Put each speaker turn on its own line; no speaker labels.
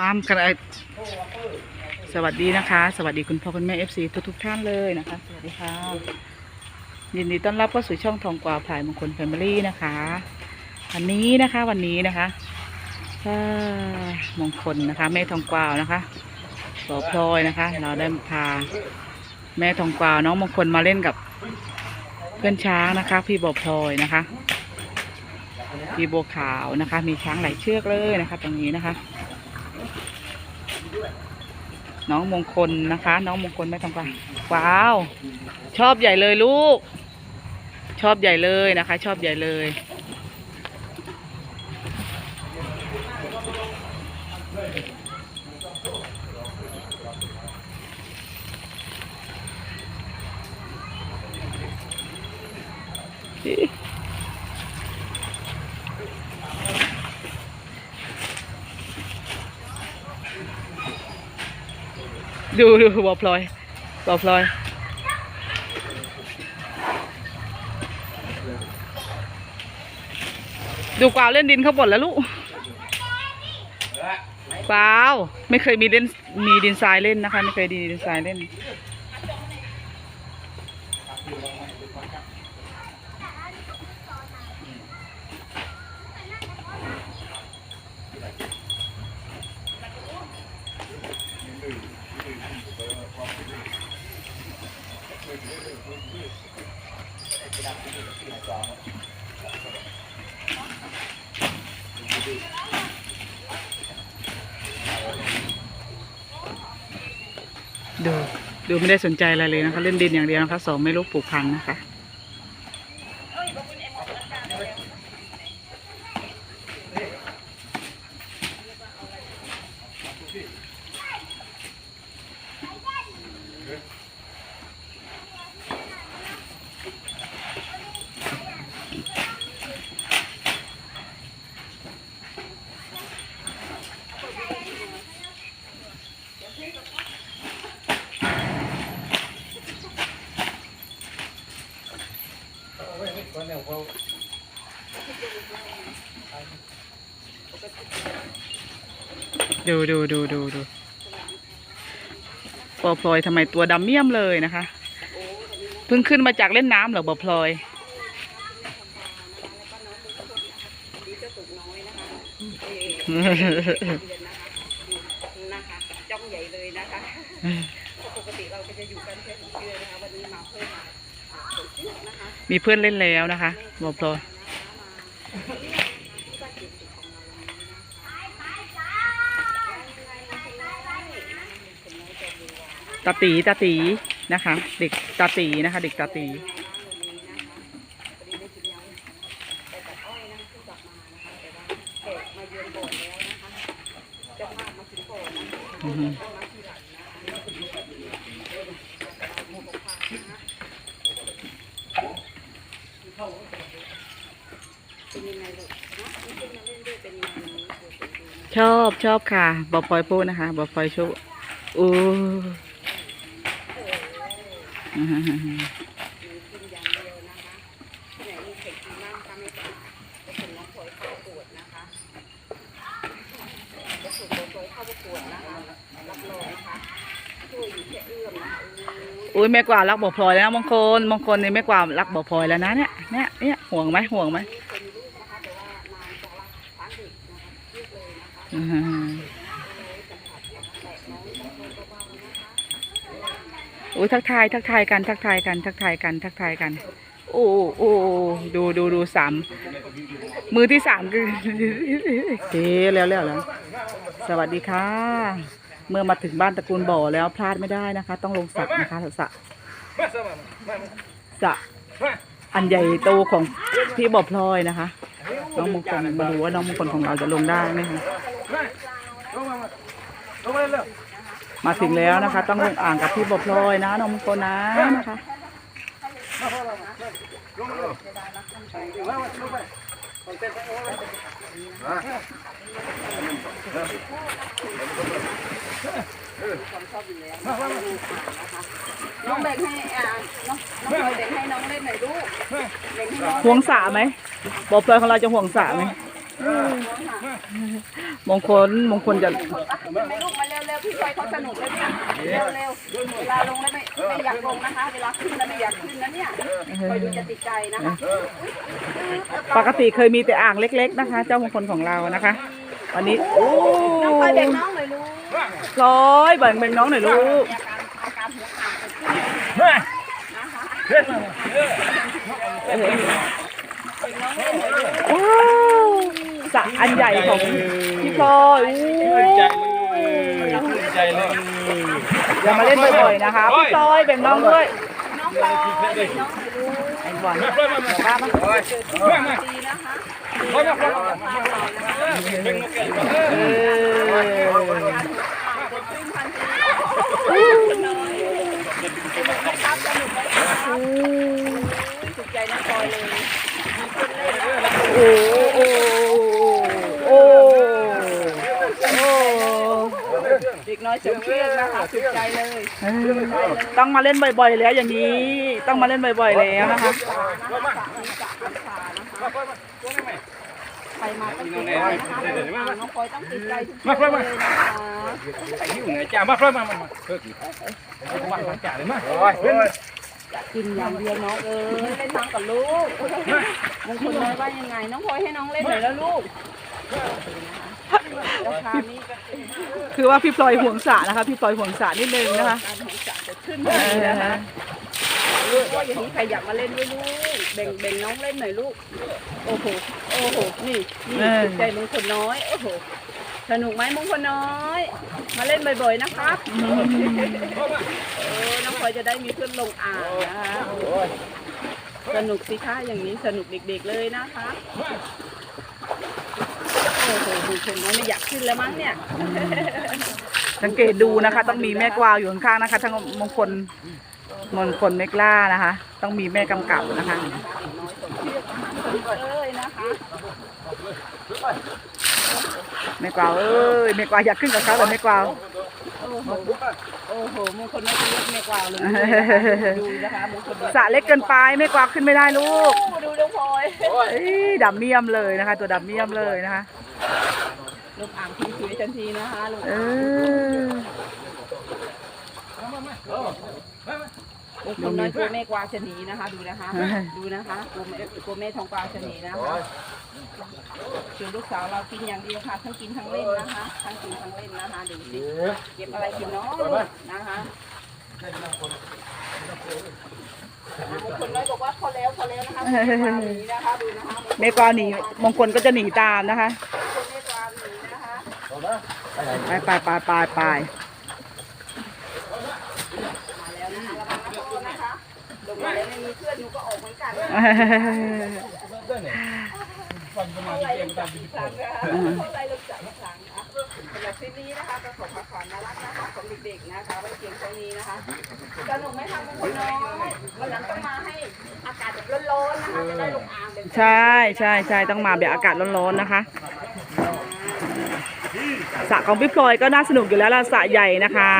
ความกระสวัสดีนะคะ สวัสดีคุณพ่อคุณแม่เอฟซีทุกทุกท่านเลยนะคะ สวัสดีค่ะ ยินดีต้อนรับเข้าสู่ช่องทองกวาวผายมงคลแฟมิลี่นะคะ วันนี้นะคะวันนี้นะคะอ่ามงคลนะคะ แม่ทองกวาวนะคะสอพลอยนะคะ เราได้พาแม่ทองกวาวน้องมงคลมาเล่นกับเพื่อนช้างนะคะ พี่บอบพลอยนะคะ พี่บัวขาวนะคะ มีช้างหลายเชือกเลยนะคะ ตรงนี้นะคะ น้องมงคลนะคะ น้องมงคลไม่ต้องกลาว้าว ชอบใหญ่เลยลูก ชอบใหญ่เลยนะคะ ชอบใหญ่เลย ดูดูบอพลอยบอพลอย ดูกวาวเล่นดินเขาบ่นแล้วลูกกวาวไม่เคยมีเล่นมีดินทรายเล่นนะคะ ไม่เคยดีดินทรายเล่น ดู ดูไม่ได้สนใจอะไรเลยนะคะ เล่นดินอย่างเดียวนะคะสองไม่รู้ปลูกพันธุ์นะคะ ดูดูดูดูดูบอพลอยทำไมตัวดำเมี่ยมเลยนะคะ เพิ่งขึ้นมาจากเล่นน้ำเหรอบอพลอย
นะคะจ้องใหญ่เลยนะคะเพราะปกติเราก็จะอยู่กันแค่สองเชือกนะคะวันนี้มาเพิ่มมาอ่าสองเชือกนะคะ
มีเพื่อนเล่นแล้วนะคะบอพลอย ตาตีตาตีนะคะ เด็กตาตีนะคะ เด็กตาตี
อ้อ
ชอบชอบค่ะบอพลอยพูดนะคะบอพลอยชูอู้อื้อหือหือหือ
มีกินอย่างเดียวนะคะที่ไหนมีเผ็ดกินบ้างคะไม่ตาจะส่งน้องพลอยเข้าประกวดนะคะจะส่งน้องพลอยเข้าประกวดนะคะรับรองนะคะช่วยอยู่แค่เอื้อมนะคะโอ้ย
อุ้ยแม่กว่ารักบอพลอยแล้วมงคลมงคลนี่แม่กว่ารักบอพลอยแล้วนะเนี่ยเนี่ยเนี่ยห่วงไหมห่วงไหม
เลยนะคะ
อื้อหือหือ
เลยจับขาดแตะน้องจับมือเบาๆนะคะ
อุ้ยทักทายทักทายกัน ทักทายกัน ทักทายกัน ทักทายกัน โอ้โอ้ดูดูดูสามมือที่สามคือเฮ้แล้วแล้วแล้วสวัสดีค่ะ เมื่อมาถึงบ้านตระกูลบ่อแล้วพลาดไม่ได้นะคะ ต้องลงสระนะคะสระสระอันใหญ่โตของพี่บ่อพลอยนะคะ น้องมงคลมาดูว่าน้องมงคลของเราจะลงได้ไหมคะมาถึงแล้วนะคะ ต้องลงอ่างกับพี่บ่อพลอยนะน้องมงคลนะนะคะ
น้องแบ่งให้อ่าน้องน้องพลอยแบ่งให้น้องเล่นหน่อยลูกแบ่งให้น้อง
ห่วงสระไหม บ่อพลอยของเราจะห่วงสระไหม
น
มงคลมงคลจะ
ไม่ลูกมาเร็วๆพี่พลอยเขาสนุกเลยเนี่ยเร็วๆเวลาลงแล้วไม่ไม่อยากลงนะคะ เวลาขึ้นแล้วไม่อยากขึ้นนะเนี่ยคอยดูจะติดใจนะคะ
ปกติเคยมีแต่อ่างเล็ก ๆ นะคะ เจ้ามงคลของเรานะคะ วันนี้โอ้
น้องคอยแบ่งน้องหน่อยลูก
ร้อยแบ่งแบ่งน้องหน่อยลูก
อาการอาการหัวขาดเกิดขึ้นนะคะ
ว้าวสระอันใหญ่ของพี่พลอยอู้
ใจเลย
อย่ามาเล่นบ่อยๆนะคะพี่พลอยแบ่งน้องด้วย
น้องพลอยแบ่งน้องหน่อยลูก
ไอ้บอล
มามามามามามา
ดีนะคะ
มามามา
เออ
ถูกใจน้องพลอยเลย
โอ้โอ้โอ้โอ้
เด็กน้อยสมเชื่อนะคะถูกใจเลย
เออต้องมาเล่นบ่อยๆแล้วอย่างนี้ ต้องมาเล่นบ่อยๆแล้วนะคะ
ใครมาต้องติดใจนะคะน้องพลอยต้องติดใจทุกคนเลยนะคะ
ไอ้หิวไงจ้ามามามามาเพิ่มอีกมามาจ่าเลยมาโอ้ย
กินอย่างเดียวน้องเอ้ยเล่นน้ำกับลูกมงคลน้อยว่ายังไง น้องพลอยให้น้องเล่นหน่อยแล้วลูกราคานี้ก็เป็น
คือว่าพี่พลอยห่วงสระนะคะ พี่พลอยห่วงสระนิดนึงนะคะ
การของจะจะขึ้น
เอ
เลยนะ
อ
คะลูกว่าอย่างนี้ใครอยากมาเล่นด้วยลูกแบ่งแบ่งน้องเล่นหน่อยลูก โอ้โห โอ้โห นี่นี่ถูกใจมงคลน้อย โอ้โห สนุกไหมม้งคลน้อย มาเล่นบ่อยๆนะครับเออน้องพลอยจะได้มีเพื่อนลงอ่างนะคะสนุกสิคะอย่างนี้สนุกเด็กๆเลยนะคะโอ้โหมงคลน้อยไม่อยากขึ้นแล้วมั้งเนี่ย
สังเกตดูนะคะ ต้องมีแม่กวาวอยู่ข้างๆนะคะ ทั้งมงคลมงคลเมกล้านะคะ ต้องมีแม่กำกับนะคะ
เอ้ยนะคะ
แม่กวาวเอ้ยแม่กวาวอยากขึ้นกับเขาแต่แม่กวาว
โอ้โหโอ้โหมงคลน้อยจะเรียกแม่กวาวเลยดูนะคะมงคลน้อย
สระเล็กเกินไปแม่กวาวขึ้นไม่ได้ลูก
ดูน้องพลอย
เอ้ยดำเมี่ยมเลยนะคะ ตัวดำเมี่ยมเลยนะคะ
ลูกอ่างทีสวยทันทีนะคะลูก
เออ
มงคลน้อยกลัวแม่กวาวจะหนีนะคะ ดูนะคะ ดูนะคะกลัวแม่กลัวแม่ทองกวาวจะหนีนะคะ ส่วนลูกสาวเรากินอย่างเดียวค่ะทั้งกินทั้งเล่นนะคะทั้งกินทั้งเล่นนะคะดูสิเก็บอะไรกินเนาะลูกนะคะมงคลน้อยบอกว่าพอแล้วพอแล้วนะคะมงคลกวาวหนีนะคะดูนะคะ
แม่กวาวหนีมงคลก็จะหนีตามนะคะ
มงคลแม่กวาวหนีนะคะ
ไปไปไปไปไป
มาแล้วนะคะระวังนะพ่อนะคะลงมาแล้วไม่มีเพื่อนหนูก็ออกเหมือนกันนะ
วันประมา
ท่าไร
เที่ย
ลู
ง
ก
ตา
จั
มที่
ครั้งนะคะเท่าไรลูกจักอีกครั้งนะสำหรับคลิปนี้นะคะก็ขอขอความน่ารักนะคะของเด็กๆนะคะไว้เพียงเท่านี้นะคะสนุกไหมคะมงคลน้อยวันหลังต้องมาให้อากาศแบบร้อนๆนะคะจะได้ลงอ่าง
ใช่ใช่ใช่ต้องมาแบบอากาศร้อนๆนะคะสระของพี่พลอยก็น่าสนุกอยู่แล้วล่ะสระใหญ่นะคะ